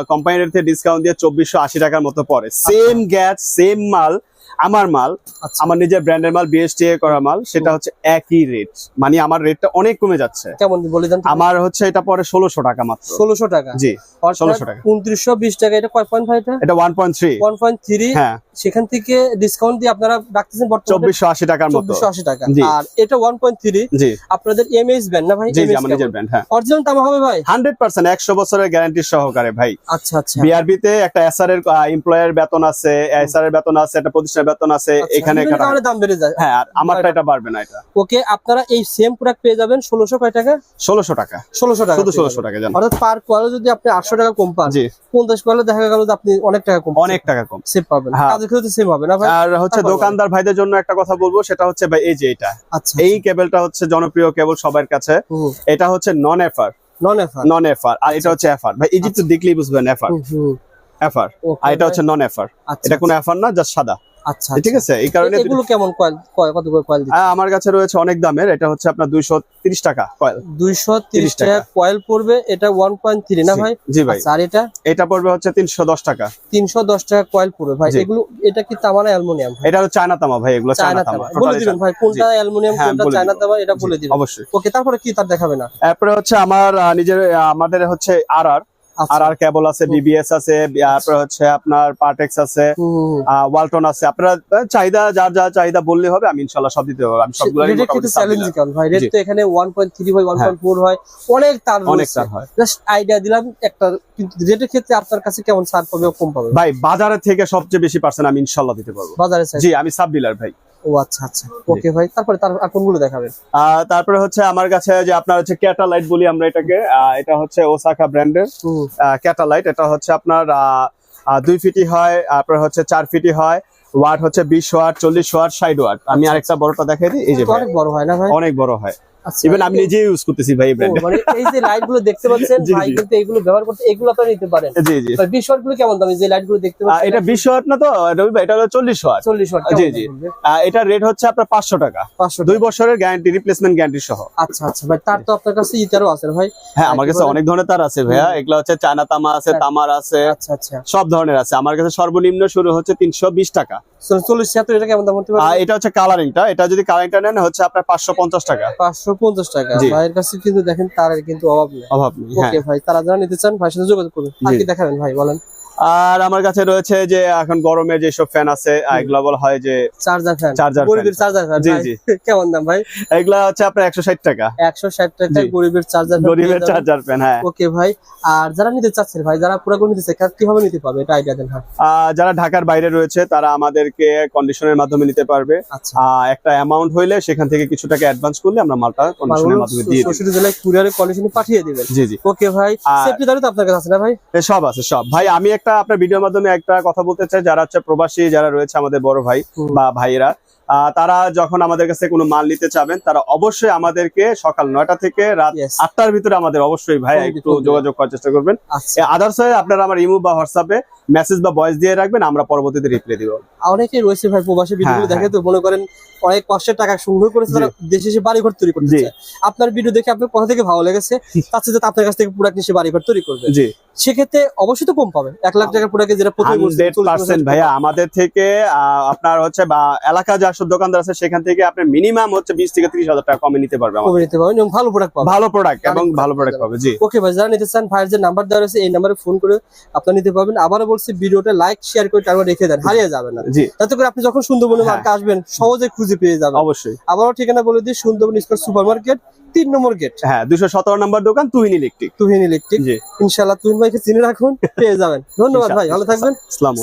কোম্পানির থেকে ডিসকাউন্ট দিয়ে চব্বিশশো আশি টাকার মতো পরে। সেম গ্যাস সেম মাল আমার মাল আচ্ছা, আমার নিজের ব্র্যান্ডের মাল বিএসটিএ করা মাল সেটা হচ্ছে একই রেট মানে আমার রেটটা অনেক কমে যাচ্ছে। কেমন বলে দেন আমার হচ্ছে এটা পরে ষোলোশো টাকা মাত্র। ষোলোশো টাকা? জি 1600 টাকা। উনত্রিশশো বিশ টাকা এটা কয় পয়েন্ট ভাই এটা? One point three one point three হ্যাঁ। সেখান থেকে ডিসকাউন্ট দিয়ে আপনারা রাখতেছেন বর্তমানে চব্বিশশো আশি টাকার মতো। চব্বিশশো আশি টাকা। আর এটা ওয়ান পয়েন্ট থ্রি জি। আপনাদের এমএস ব্যান্ড না ভাই? জি আমার নিজের ব্র্যান্ড হ্যাঁ। অরিজিনাল দাম হবে ভাই? হান্ড্রেড পার্সেন্ট একশো বছরের গ্যারান্টি সহকারে ভাই। আচ্ছা আচ্ছা। বিআরবি তে একটা এসআর এর এমপ্লয়ার বেতন আছে এসআর এর বেতন আছে একটা প্রতিষ্ঠানের বেতন আছে আচ্ছা, এখানে দাম বেড়ে যায়। হ্যাঁ আর আমারটা এটা বাড়বে না এটা। ওকে আপনারা এই সেম প্রোডাক্ট পেয়ে যাবেন ষোলোশো কয় টাকা? ষোলোশো টাকা। ষোলোশো টাকা শুধু ষোলোশো। টাকা জান। অর্থাৎ পার কোয়ালে যদি আপনি আটশো টাকা কম পান জি। পঞ্চাশ কোয়ালে দেখা গেল যে আপনি অনেক টাকা কম অনেক টাকা কম। সেভ পাবেন। হ্যাঁ। ক্ষেত্রে সেম হবে না ভাই? আর হচ্ছে দোকানদার ভাইদের জন্য একটা কথা বলব সেটা হচ্ছে ভাই এই যে এটা। আচ্ছা এই কেবলটা হচ্ছে জনপ্রিয় কেবল সবার কাছে। এটা হচ্ছে non FR non FR non FR আর এটা হচ্ছে এফআর ভাই এই যে তো দেখলেই বুঝবেন এফআর এফআর আর এটা হচ্ছে নন এফআর এটা কোনো এফআর না জাস্ট সাদা। আচ্ছা ঠিক আছে? এই কারণে এগুলো কেমন কয়েল? কত করে কয়েল আমার কাছে রয়েছে অনেক দামের। এটা হচ্ছে আপনার দুইশো তিরিশ টাকা কয়েল। টাকা। কয়েল পড়বে। এটা ওয়ান পয়েন্ট থ্রি না ভাই? জি ভাই। আচ্ছা, আর এটা? এটা পড়বে হচ্ছে তিনশো দশ টাকা। তিনশো দশ টাকা কয়েল পড়বে ভাই। এগুলো এটা কি তামা না অ্যালুমিনিয়াম এটা চায়না তামা ভাই এগুলো চায়না তামা। বলে দিবেন ভাই কোনটা অ্যালুমিনিয়াম হ্যাঁ, কোনটা চায়না তামা এটা বলে দিবেন। অবশ্যই। ওকে তারপরে কি তার দেখাবে না? তারপরে হচ্ছে আমার নিজের আমাদের হচ্ছে আর আর আচ্ছা। আর আর কেবল আছে। বিবিএস আছে তারপরে হচ্ছে আপনার পার্টেক্স আছে ওয়ালটন আছে। আপনারা চাহিদা যার যা চাহিদা বললে হবে আমি ইনশাল্লাহ সব দিতে পারব। আমি সবগুলো ভাই রেট তো এখানে ওয়ান পয়েন্ট থ্রি হয় ওয়ান হ্যাঁ। পয়েন্ট ফোর হয় অনেক তার অনেক তার হয়। জাস্ট আইডিয়া দিলাম একটা কিন্তু রেটের ক্ষেত্রে আপনার কাছে কেমন ছাড় পাবে কম পাবে? ভাই বাজারের থেকে সবচেয়ে বেশি পার্সেন্ট আমি ইনশাল্লাহ দিতে পারব। বাজারে জি আমি সাব ডিলার ভাই। ও আচ্ছা আচ্ছা। ওকে ভাই তারপরে আর কোনগুলো দেখাবেন? তারপরে হচ্ছে আমার কাছে যে আপনার হচ্ছে ক্যাটালাইট বলি আমরা এটাকে এটা হচ্ছে ওসাকা ব্র্যান্ডের ক্যাটালাইট এটা হচ্ছে আপনার দুই ফিটি হয় তারপরে হচ্ছে চার ফিটি হয় ওয়াট হচ্ছে বিশ ওয়াট চল্লিশ ওয়াট ষাট ওয়াট। আমি আরেকটা বড়টা দেখাই দিই এই যে অনেক বড় হয় না ভাই? অনেক বড় হয়। ইভেন আমি নিজেই ইউজ করতেছি ভাই ব্র্যান্ডে মানে এই যে লাইটগুলো দেখতে পাচ্ছেন ভাই কিন্তু এগুলো ব্যবহার করতে এগুলো আপনারা নিতে পারেন। জি জি। বিশ ওয়াটগুলো কেমন দামি? যে লাইটগুলো দেখতে পাচ্ছেন? এটা বিশ ওয়াট না তো? রবি ভাই এটা হলো চল্লিশ ওয়াট চল্লিশ ওয়াট জি, জি। এটার রেট হচ্ছে আপনার পাঁচশো টাকা। পাঁচশো দুই বছরের গ্যারান্টি রিপ্লেসমেন্ট গ্যারান্টি সহ। আচ্ছা আচ্ছা। ভাই তার তো আপনার কাছে ইতারও আছে ভাই। হ্যাঁ আমার কাছে অনেক ধরনের তার আছে ভাইয়া। এগুলো হচ্ছে চায়না তামা আছে হ্যাঁ। তামার আছে। আচ্ছা আচ্ছা। সব ধরনের আছে। আমার কাছে সর্বনিম্ন শুরু হচ্ছে তিনশো বিশ টাকা। চল্লিশ ছিয়াত্তর এটা কেমন দাম হতে পারে? এটা হচ্ছে কালারিংটা এটা যদি কালারিংটা নেন হচ্ছে আপনার পাঁচশো পঞ্চাশ টাকা। পাঁচশো পঞ্চাশ টাকা। ভাইয়ের কাছে কিন্তু দেখেন তারের কিন্তু অভাব নেই। অভাব নেই হ্যাঁ। ভাই তারা যারা নিতে চান ভাইয়ের সাথে যোগাযোগ করুন। আর কি দেখাবেন ভাই বলেন। আর আমার কাছে রয়েছে যে এখন গরমে যেসব ফ্যান আছে এগুলা বলা হয় যে চার্জার ফ্যান fan। গরিবের চার্জার ফ্যান জি, জি। কেমন দাম ভাই? এগুলা হচ্ছে আপনার একশো ষাট টাকা। একশো ষাট টাকায় জি। গরিবের চার্জার গরিবের চার্জার ফ্যান হ্যাঁ। ওকে ভাই। আর যারা নিতে চাচ্ছেন ভাই যারা পুরো নিতে চাচ্ছে তারা কীভাবে নিতে পারবে? এটা আইডিয়া দেন আহ, যারা ঢাকার বাইরে রয়েছে তারা আমাদেরকে কন্ডিশনের মাধ্যমে নিতে পারবে। আচ্ছা। একটা অ্যামাউন্ট হইলে সেখান থেকে কিছু টাকা অ্যাডভান্স করলে আমরা মালটা কন্ডিশনের মাধ্যমে দিয়ে দিই শ্বশুর জেলায় কুরিয়ারের কন্ডিশনে পাঠিয়ে দিবেন। জি জি। ওকে ভাই। সেফটি দাঁড়িয়ে তো আপনার কাছে আছে না ভাই? এ সব আছে সব। ভাই আমি একটা আপনার ভিডিওর মাধ্যমে একটা কথা বলতে চাই যারা হচ্ছে প্রবাসী যারা রয়েছে আমাদের বড় ভাই বা ভাইয়েরা তারা যখন আমাদের কাছে কোনো মাল নিতে চাবেন তারা অবশ্যই আমাদেরকে সকাল নয়টা থেকে রাত. আটটার ভিতরে আমাদের অবশ্যই ভাই একটু যোগাযোগ করার চেষ্টা করবেন। আচ্ছা। আদার্স হয়ে আপনারা আমার ইমো বা হোয়াটসঅ্যাপে মেসেজ বা ভয়েস দিয়ে রাখবেন আমরা পরবর্তীতে রিপ্লাই দিব। অনেকেই রয়েছে ভাই প্রবাসী হ্যাঁ, দেখে তো মনে করেন অনেক কষ্টের টাকা সংগ্রহ করেছে তারা দেশে এসে বাড়ি ঘর তৈরি। চায়। আপনার ভিডিও দেখে আপনার কথা থেকে ভালো লেগেছে তার সাথে আপনার কাছ থেকে প্রোডাক্ট নিয়ে বাড়ি ঘর তৈরি করবে। জি। সেক্ষেত্রে অবশ্যই তো কম পাবে এক লাখ টাকার প্রোডাক্টে যেটা প্রতি পার্সেন্ট ভাইয়া আমাদের থেকে আপনার হচ্ছে বা এলাকা যা সব দোকানদার আছে সেখান থেকে আপনি মিনিমাম হচ্ছে বিশ থেকে ত্রিশ হাজার টাকা কমে নিতে পারবে আমাদের। কমে নিতে পারবেন এবং ভালো প্রোডাক্ট পাবেন। ভালো প্রোডাক্ট এবং ভালো প্রোডাক্ট পাবে জি। ওকে ভাই যারা নিতে চান ভাইয়ের যে নাম্বার দেওয়া রয়েছে এই নাম্বারে ফোন করে আপনারা নিতে পারবেন। আবারও বলছি ভিডিওটা লাইক শেয়ার করে তারপর রেখে দেন হারিয়ে যাবে না। জি। যাতে করে আপনি যখন সুন্দরবনে হ্যাঁ। মার্কে আসবেন সহজে খুঁজে পেয়ে যাবেন। অবশ্যই। আবারও ঠিকানা বলে দিই সুন্দরবন স্কোয়ার সুপার মার্কেট তিন নম্বর গেট হ্যাঁ দুশো সতেরো নম্বর দোকান তুহিন ইলেকট্রিক। তুহিন ইলেকট্রিক। ইনশাল্লাহ তুহিন ভাইকে চিনে রাখুন পেয়ে যাবেন। ধন্যবাদ ভাই ভালো থাকবেন। সালাম